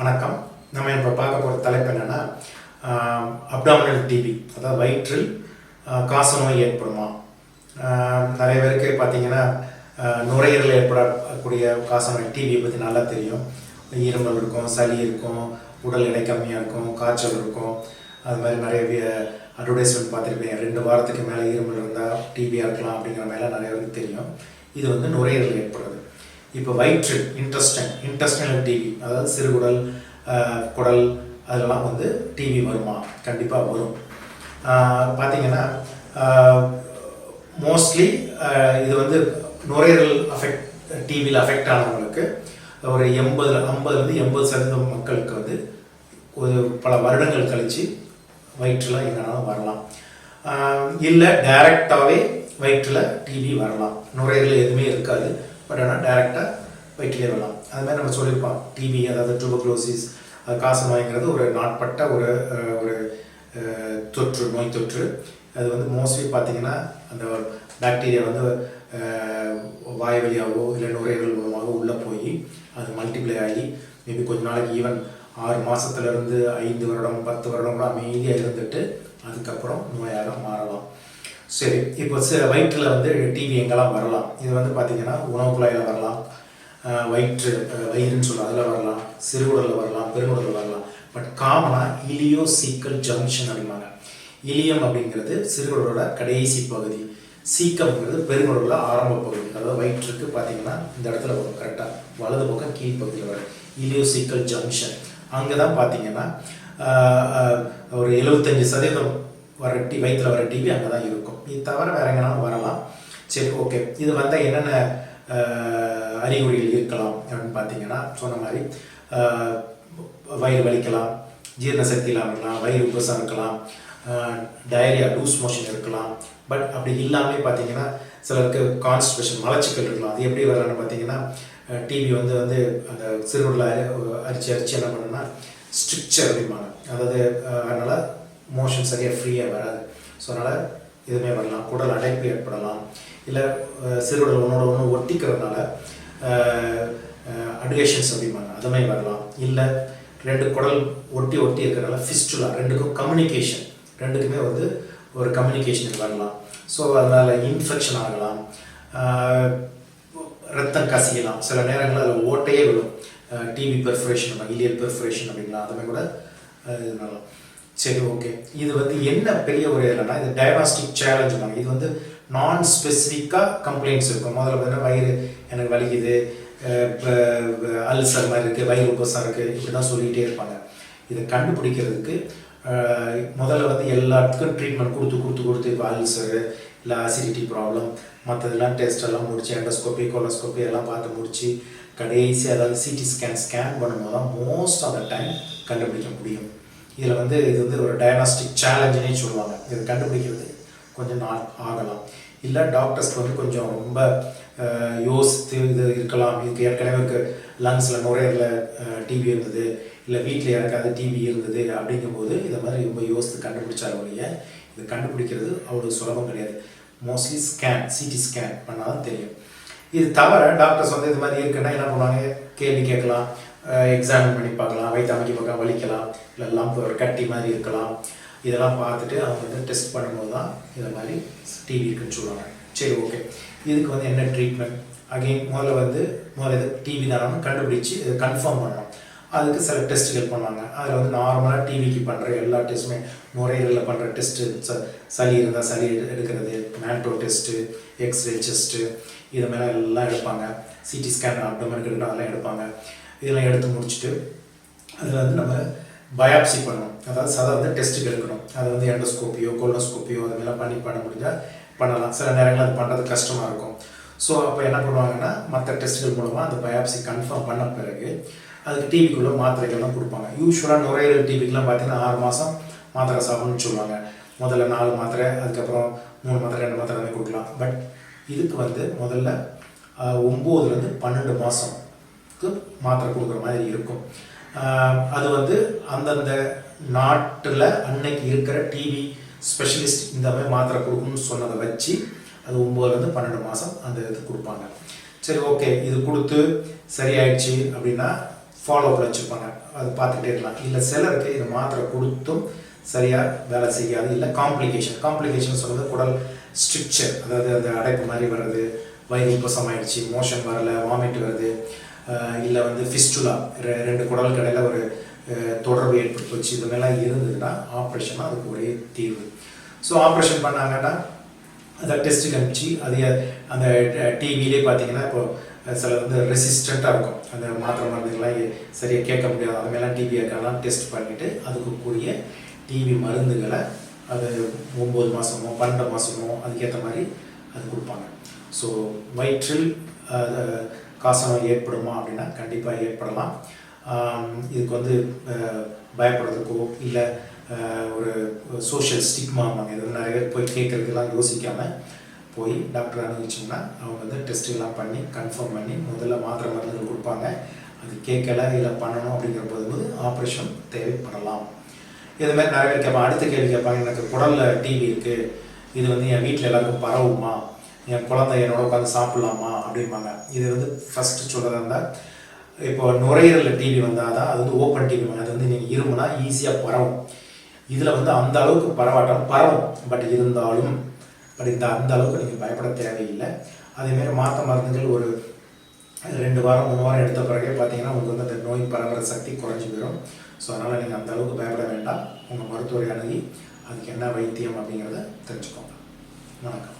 வணக்கம். நம்ம இப்போ பார்க்க போகிற தலைப்பு என்னென்னா அப்டாமினல் டிபி அதாவது வயிற்றில் ஆஹ், காசநோய் ஏற்படுமா? நிறைய பேருக்கு பார்த்தீங்கன்னா நுரையீரல் ஏற்படக்கூடிய காசநோய் டிபியை பற்றி நல்லா தெரியும். இருமல் இருக்கும் சளி இருக்கும் உடல் எடை கம்மியாக இருக்கும் காய்ச்சல் இருக்கும். அது மாதிரி நிறைய அட்வர்டைஸ்மெண்ட் பார்த்துருப்பேன் ரெண்டு வாரத்துக்கு மேலே இருமல் இருந்தால் டிபியாக இருக்கலாம் அப்படிங்கிற மாதிரிலாம் நிறைய பேருக்கு தெரியும். இது வந்து நுரையீரல் ஏற்படுறது. இப்போ வயிற்று இன்ட்ரஸ்டன் இன்ட்ரஸ்டனல் டிவி அதாவது சிறுகுடல் குடல் அதெல்லாம் வந்து டிவி வருமா? கண்டிப்பாக வரும். பார்த்திங்கன்னா பார்த்தீங்கன்னா மோஸ்ட்லி இது வந்து நுரையீரல் அஃபெக்ட் டிவியில் அஃபெக்ட் ஆனவங்களுக்கு ஒரு எண்பதுல ஐம்பதுலேருந்து எண்பது சதவீதம் மக்களுக்கு வந்து ஒரு பல வருடங்கள் கழித்து வயிற்றில் எங்கேனாலும் வரலாம். இல்லை டைரக்டாகவே வயிற்றில் டிவி வரலாம். நுரையீரல் எதுவுமே இருக்காது. பட் ஆனால் டைரெக்டாக வயிற்றிலே வரலாம் அது மாதிரி நம்ம சொல்லியிருப்போம். டிபி அதாவது டியூபக்ளோசிஸ் அது காசநோய்ங்கிறது ஒரு நாட்பட்ட ஒரு ஒரு தொற்று நோய் தொற்று. அது வந்து மோஸ்ட்லி பார்த்தீங்கன்னா அந்த பாக்டீரியா வந்து வாய் வழியாகவோ இல்லை நுரையீரல் மூலமாக உள்ளே போய் அது மல்டிப்ளை ஆகி மேபி கொஞ்ச நாளைக்கு ஈவன் ஆறு மாதத்துலேருந்து ஐந்து வருடம் பத்து வருடம் கூட அமைதியாக இருந்துட்டு அதுக்கப்புறம் நோயாக மாறலாம். சரி இப்போ சில வயிற்றில் வந்து டிவி எங்கெல்லாம் வரலாம்? இது வந்து பார்த்தீங்கன்னா உணவு குழாயில் வரலாம் வயிற்று வயிறுன்னு சொல்ல அதில் வரலாம். சிறுகுடலில் வரலாம் பெருங்குடலில் வரலாம். பட் காமனாக இலியோ சீக்கல் ஜங்ஷன் அப்படிம்பாங்க. இலியம் அப்படிங்கிறது சிறுகுடலோட கடைசி பகுதி. சீக்கம்ங்கிறது பெருங்குடலோட ஆரம்ப பகுதி. அதாவது வயிற்றுக்கு பார்த்தீங்கன்னா இந்த இடத்துல வரும் கரெக்டாக வலது பக்கம் கீழ்ப்பகுதியில் வரும். இலியோ சீக்கல் ஜங்ஷன் அங்கே தான் பார்த்தீங்கன்னா ஒரு எழுபத்தஞ்சு சதவீதம் வர டி வயிற்றில் வர டிவி அங்கே தான் இருக்கும். இது தவிர வேற எங்கேனாலும் வரலாம். சரி ஓகே இது வந்தால் என்னென்ன அறிகுறிகள் இருக்கலாம் அப்படின்னு பார்த்தீங்கன்னா சொன்ன மாதிரி வயிறு வலிக்கலாம் ஜீரண சக்தி இல்லாமல் இருக்கலாம் வயிறு உபசம் இருக்கலாம் டயரியா லூஸ் மோஷன் இருக்கலாம். பட் அப்படி இல்லாமலே பார்த்தீங்கன்னா சிலருக்கு கான்ஸ்டிபேஷன் மலச்சிக்கல் இருக்கலாம். அது எப்படி வரலாம்னு பார்த்தீங்கன்னா டிவி வந்து வந்து அந்த சிறுகுடல அரிச்சு அரிச்சு என்ன பண்ணுன்னா ஸ்ட்ரிக்சர் அப்படிம்பாங்க. அதாவது அதனால் மோஷன் சரியாக ஃப்ரீயாக வராது. ஸோ அதனால் இதுவுமே வரலாம். குடல் அடைப்பு ஏற்படலாம். இல்லை சிறுகுடல் ஒன்றோட ஒன்று ஒட்டிக்கிறதுனால அட்வேஷன்ஸ் அப்படிம்பாங்க. அதுமே வரலாம். இல்லை ரெண்டு குடல் ஒட்டி ஒட்டி இருக்கிறனால ஃபிஸ்டுலா ரெண்டுக்கும் கம்யூனிகேஷன் ரெண்டுக்குமே வந்து ஒரு கம்யூனிகேஷன் வரலாம். ஸோ அதனால் இன்ஃபெக்ஷன் ஆகலாம். ரத்தம் கசியலாம். சில நேரங்களில் அதில் ஓட்டையே விடும். டிவி பெர்ஃபரேஷன் இலியல் பெர்ஃபரேஷன் அப்படிங்களா அதுமே கூட இது பண்ணலாம். சரி ஓகே இது வந்து என்ன பெரிய ஒரு இல்லைன்னா இது டயக்னாஸ்டிக் சேலஞ்ச் இது வந்து நான் ஸ்பெசிஃபிக்காக கம்ப்ளைண்ட்ஸ் இருக்கும். முதல்ல பார்த்தீங்கன்னா வயிறு எனக்கு வலிக்குது அல்சர் மாதிரி இருக்குது வயிறு உபசம் இருக்குது இப்படி தான் சொல்லிகிட்டே இருப்பாங்க. இதை கண்டுபிடிக்கிறதுக்கு முதல்ல வந்து எல்லாத்துக்கும் ட்ரீட்மெண்ட் கொடுத்து கொடுத்து கொடுத்து இப்போ அல்சரு இல்லை ஆசிடிட்டி ப்ராப்ளம் மற்றதெல்லாம் டெஸ்ட் எல்லாம் முடிச்சு எண்டோஸ்கோப்பி கோலோஸ்கோப்பி எல்லாம் பார்த்து முடிச்சு கடைசி அதாவது சிடி ஸ்கேன் ஸ்கேன் பண்ணும்போது தான் மோஸ்ட் ஆஃப் த டைம் கண்டுபிடிக்க முடியும். இதில் வந்து இது வந்து ஒரு டயக்னாஸ்டிக் சேலஞ்சுனே சொல்லுவாங்க. இது கண்டுபிடிக்கிறது கொஞ்சம் நாள் ஆகலாம். இல்லை டாக்டர்ஸ்க்கு வந்து கொஞ்சம் ரொம்ப யோசித்து இது இருக்கலாம். இதுக்கு ஏற்கனவே இருக்கு. லங்ஸில் நுரையீரல டிவி இருந்தது. இல்லை வீட்டில் யாருக்காவது டிவி இருந்தது அப்படிங்கும்போது இதை மாதிரி ரொம்ப யோசித்து கண்டுபிடிச்சாங்க ஒழிய இது கண்டுபிடிக்கிறது அவ்வளோ சுலபம் கிடையாது. மோஸ்ட்லி ஸ்கேன் சிடி ஸ்கேன் பண்ணால் தான் தெரியும். இது தவிர டாக்டர்ஸ் வந்து இது மாதிரி இருக்குன்னா என்ன பண்ணுவாங்க? கேள்வி கேட்கலாம். எக்ஸாமின் பண்ணி பார்க்கலாம். வைத்தமைக்கு பக்கம் வலிக்கலாம். இல்லை லம்ப் ஒரு கட்டி மாதிரி இருக்கலாம். இதெல்லாம் பார்த்துட்டு அவங்க வந்து டெஸ்ட் பண்ணும்போது தான் இதை மாதிரி டிவி இருக்குன்னு சொல்லுவாங்க. சரி ஓகே இதுக்கு வந்து என்ன ட்ரீட்மெண்ட் அகெயின் முதல்ல வந்து முதல்ல இது டிவி தானு கண்டுபிடிச்சி இதை கன்ஃபார்ம் பண்ணணும். அதுக்கு சில டெஸ்ட்டுகள் பண்ணுவாங்க. அதில் வந்து நார்மலாக டிவிக்கு பண்ணுற எல்லா டெஸ்ட்டுமே நுரையீரலில் பண்ணுற டெஸ்ட்டு ச சளி இருந்தால் சளி எடுக்கிறது மேண்டோ டெஸ்ட்டு எக்ஸ்ரே செஸ்ட்டு இது மாதிரிலாம் எல்லாம் எடுப்பாங்க. சிடி ஸ்கேன் அப்டமன் எடுக்கணும் அதெல்லாம் எடுப்பாங்க. இதெல்லாம் எடுத்து முடிச்சுட்டு அதில் வந்து நம்ம பயாப்சி பண்ணணும். அதாவது சதை வந்து டெஸ்ட்டுக்கு எடுக்கணும். அது வந்து எண்டோஸ்கோப்பியோ கோல்டோஸ்கோப்பியோ அதுமாதிரிலாம் பண்ணி பண்ண முடிஞ்சால் பண்ணலாம். சில நேரங்களில் அது பண்ணுறது கஷ்டமாக இருக்கும். ஸோ அப்போ என்ன பண்ணுவாங்கன்னா மற்ற டெஸ்ட்டுகள் மூலமாக அந்த பயாப்சி கன்ஃபார்ம் பண்ண பிறகு அதுக்கு டிவிக்குள்ளே மாத்திரைகள்லாம் கொடுப்பாங்க. யூஸ்வலாக நுரையீரல் டிவிக்கெலாம் பார்த்தீங்கன்னா ஆறு மாதம் மாத்திரை சாப்பிடணும்னு சொல்லுவாங்க. முதல்ல நாலு மாத்திரை அதுக்கப்புறம் மூணு மாத்திரை ரெண்டு மாத்திரை கொடுக்கலாம். பட் இதுக்கு வந்து முதல்ல ஒம்போதுலேருந்து பன்னெண்டு மாதம் மாத்திரை கொடுக்குற மாதிரி இருக்கும். அது வந்து அந்தந்த நாட்டில் அன்னைக்கு இருக்கிற டிவி ஸ்பெஷலிஸ்ட் இந்த மாதிரி மாத்திரை கொடுக்கணும்னு சொன்னதை வச்சு அது ஒம்பதுலேருந்து பன்னெண்டு மாதம் அந்த இது கொடுப்பாங்க. சரி ஓகே இது கொடுத்து சரியாயிடுச்சு அப்படின்னா ஃபாலோவில் வச்சுருப்பாங்க அது பார்த்துக்கிட்டே இருக்கலாம். இல்லை சிலருக்கு இது மாத்திரை கொடுத்தும் சரியாக வேலை செய்யாது. இல்லை காம்ப்ளிகேஷன் காம்ப்ளிகேஷன் சொல்கிறது குடல் ஸ்ட்ரிக்சர் அதாவது அந்த அடைப்பு மாதிரி வர்றது வயிறு உப்பசம் ஆயிடுச்சு மோஷன் வரல வாமிட் வருது. இல்லை வந்து ஃபிஸ்டுலா ரெண்டு குடல் கடையில் ஒரு தொடர்பு ஏற்பட்டு வச்சு இது மாதிரிலாம் இருந்ததுன்னா ஆப்ரேஷன் அதுக்கு ஒரே தீர்வு. ஸோ ஆப்ரேஷன் பண்ணாங்கன்னா அதை டெஸ்ட்டுக்கு அனுப்பிச்சு அது அந்த டிவிலே பார்த்தீங்கன்னா இப்போ சில வந்து ரெசிஸ்டண்ட்டாக இருக்கும். அந்த மாத்திரை மருந்துகள்லாம் சரியாக கேட்க முடியாது. அது மாதிரிலாம் டிவி இருக்கலாம் டெஸ்ட் பண்ணிவிட்டு அதுக்கு கூடிய டிவி மருந்துகளை அது ஒம்பது மாதமோ பன்னெண்டு மாதமோ அதுக்கேற்ற மாதிரி அது கொடுப்பாங்க. ஸோ வயிற்றில் அதை காசநோய் ஏற்படுமா அப்படின்னா கண்டிப்பாக ஏற்படலாம். இதுக்கு வந்து பயப்படுறதுக்கோ இல்லை ஒரு சோஷியல் ஸ்டிக்மாங்க இது நிறைய பேர் போய் கேட்குறதுக்கெல்லாம் யோசிக்காமல் போய் டாக்டர் அனுபவிச்சோம்னா அவங்க வந்து டெஸ்ட்டுலாம் பண்ணி கன்ஃபார்ம் பண்ணி முதல்ல மாத்திரை மருந்துகள் கொடுப்பாங்க. அது கேட்கல இல்லை பண்ணணும் அப்படிங்கிற போது ஆப்ரேஷன் தேவைப்படலாம். இது மாதிரி நிறைய பேர் கேட்பாங்க அடுத்த கேள்வி கேட்பாங்க எனக்கு குடலில் டிவி இருக்குது இது வந்து என் வீட்டில் எல்லாருக்கும் பரவுமா? என் குழந்தை என்னோட உட்காந்து சாப்பிட்லாமா அப்படிம்பாங்க. இது வந்து ஃபஸ்ட்டு சொல்கிறதா இருந்தால் இப்போ நுரையீரலில் டிவி வந்தால் தான் அது வந்து ஓப்பன் டிவி அது வந்து நீங்கள் இருமுனா ஈஸியாக பரவும். இதில் வந்து அந்த அளவுக்கு பரவாட்டம் பரவும். பட் இருந்தாலும் பட் இந்த அந்த அளவுக்கு நீங்கள் பயப்பட தேவையில்லை. அதேமாரி மாற்ற மருந்துகள் ஒரு ரெண்டு வாரம் மூணு வாரம் எடுத்த பிறகே பார்த்தீங்கன்னா உங்களுக்கு வந்து அந்த நோய் பரவுகிற சக்தி குறைஞ்சி போயிடும் ஸோ அதனால் நீங்கள் அந்த அளவுக்கு பயப்பட வேண்டாம். உங்கள் மருத்துவரை அணுகி அதுக்கு என்ன வைத்தியம் அப்படிங்கிறத தெரிஞ்சுக்கோங்க. வணக்கம்.